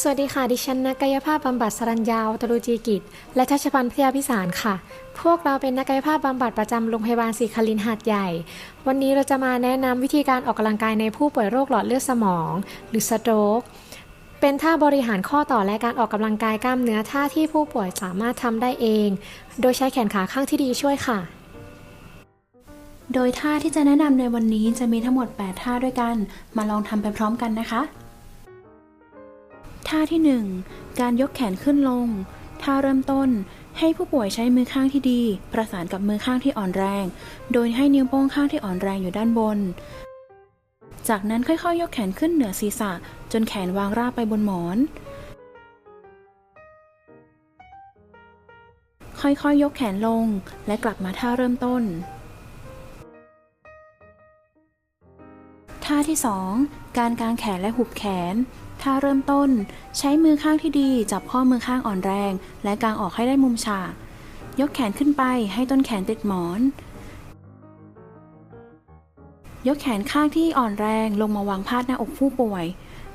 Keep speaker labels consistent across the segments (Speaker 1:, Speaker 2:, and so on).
Speaker 1: สวัสดีค่ะ ดิฉันนักกายภาพบำบัดสรัญญาวตรุจีกิจ และทัชพันธ์พยาพิสารค่ะ พวกเราเป็นนักกายภาพบำบัดประจำโรงพยาบาลศรีคลินหาดใหญ่ วันนี้เราจะมาแนะนำวิธีการออกกำลังกายในผู้ป่วยโรคหลอดเลือดสมอง หรือสโตรกเป็นท่าบริหารข้อต่อและการออกกำลังกายกล้ามเนื้อท่าที่ผู้ป่วยสามารถทำได้เอง โดยใช้แขนขาข้างที่ดีช่วยค่ะ
Speaker 2: โดยท่าที่จะแนะนำในวันนี้จะมีทั้งหมด 8 ท่าด้วยกัน มาลองทำไปพร้อมกันนะคะ ท่าที่ 1 การยกแขนขึ้นลง ท่าเริ่มต้น ให้ผู้ป่วยใช้มือข้างที่ดี ประสานกับมือข้างที่อ่อนแรง โดยให้นิ้วโป้งข้างที่อ่อนแรงอยู่ด้านบน จากนั้นค่อยๆ ยกแขนขึ้นเหนือศีรษะ จนแขนวางราบไปบนหมอน ค่อยๆ ยกแขนลง และกลับมาท่าเริ่มต้น ท่าที่ 2 การกางแขนและหุบแขน ท่าเริ่มต้น ใช้มือข้างที่ดีจับข้อมือข้างอ่อนแรง และกางออกให้ได้มุมฉาก ยกแขนขึ้นไปให้ต้นแขนติดหมอน ยกแขนข้างที่อ่อนแรงลงมาวางพาดหน้าอกผู้ป่วย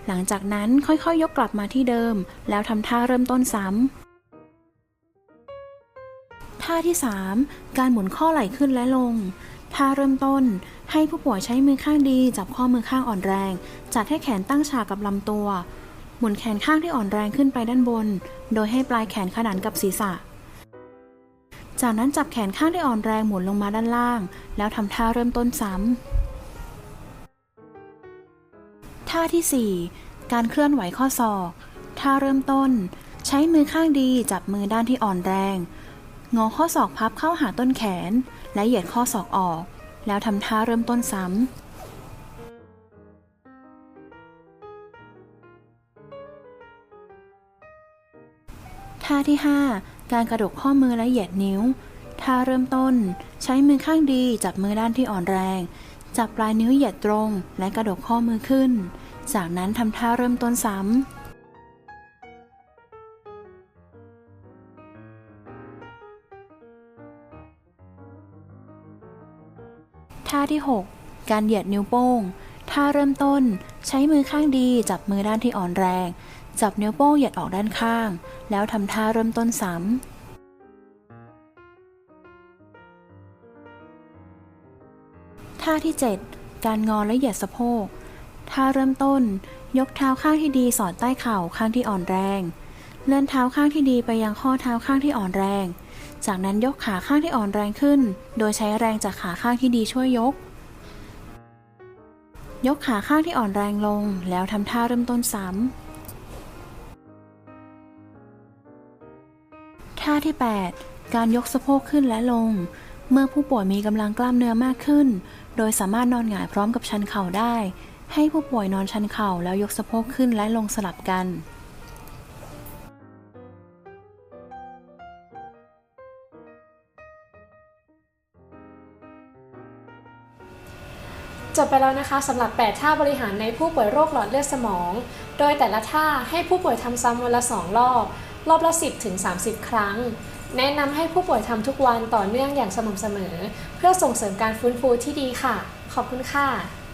Speaker 2: หลังจากนั้นค่อยๆยกกลับมาที่เดิม แล้วทำท่าเริ่มต้นซ้ำท่าที่ 3 การหมุนข้อไหล่ขึ้นและลง ท่าเริ่มต้น ให้ผู้ป่วยใช้มือข้างดี จับข้อมือข้างอ่อนแรง จัดให้แขนตั้งฉากกับลำตัว หมุนแขนข้างที่อ่อนแรงขึ้นไปด้านบน โดยให้ปลายแขนขนานกับศีรษะ จากนั้นจับแขนข้างที่อ่อนแรงหมุนลงมาด้านล่าง แล้วทำท่าเริ่มต้นซ้ำท่าที่ 4 การเคลื่อนไหวข้อศอกท่าเริ่มต้น ใช้มือข้างดีจับมือด้านที่อ่อนแรง งอข้อศอกพับเข้าหาต้นแขน และเหยียดข้อศอกออก แล้วทำท่าเริ่มต้นซ้ำท่าที่ 5 การกระดกข้อมือและเหยียดนิ้ว ท่าเริ่มต้น ใช้มือข้างดีจับมือด้านที่อ่อนแรง จับปลายนิ้วเหยียดตรงและกระดกข้อมือขึ้น จากนั้นทำท่าเริ่มต้นซ้ำ ท่าที่ 6 การเหยียดนิ้วโป้ง ท่าเริ่มต้น ใช้มือข้างดีจับมือด้านที่อ่อนแรง จับนิ้วโป้งเหยียดออกด้านข้าง แล้วทำท่าเริ่มต้นซ้ำท่าที่ 7 การงอและเหยียดสะโพก ท่าเริ่มต้น ยกเท้าข้างที่ดีสอดใต้เข่าข้างที่อ่อนแรง เลื่อนเท้าข้างที่ดีไปยังข้อเท้าข้างที่อ่อนแรง จากนั้นยกขาข้างที่อ่อนแรงขึ้น โดยใช้แรงจากขาข้างที่ดีช่วยยก ยกขาข้างที่อ่อนแรงลง แล้วทำท่าเริ่มต้นซ้ำท่าที่ 8 การยกสะโพกขึ้นและลง เมื่อผู้ป่วยมีกำลังกล้ามเนื้อมากขึ้น โดยสามารถนอนหงายพร้อมกับชันเข่าได้ ให้ผู้ป่วยนอนชันเข่าแล้วยกสะโพกขึ้นและลงสลับกัน
Speaker 1: จบไปแล้วนะคะสำหรับ 8 ท่าบริหารในผู้ป่วยโรคหลอดเลือดสมอง โดยแต่ละท่าให้ผู้ป่วยทำซ้ำวันละ 2 รอบ รอบละ 10ถึง30 ครั้ง แนะนำให้ผู้ป่วยทำทุกวันต่อเนื่องอย่างสม่ำเสมอ เพื่อส่งเสริมการฟื้นฟูที่ดีค่ะ ขอบคุณค่ะ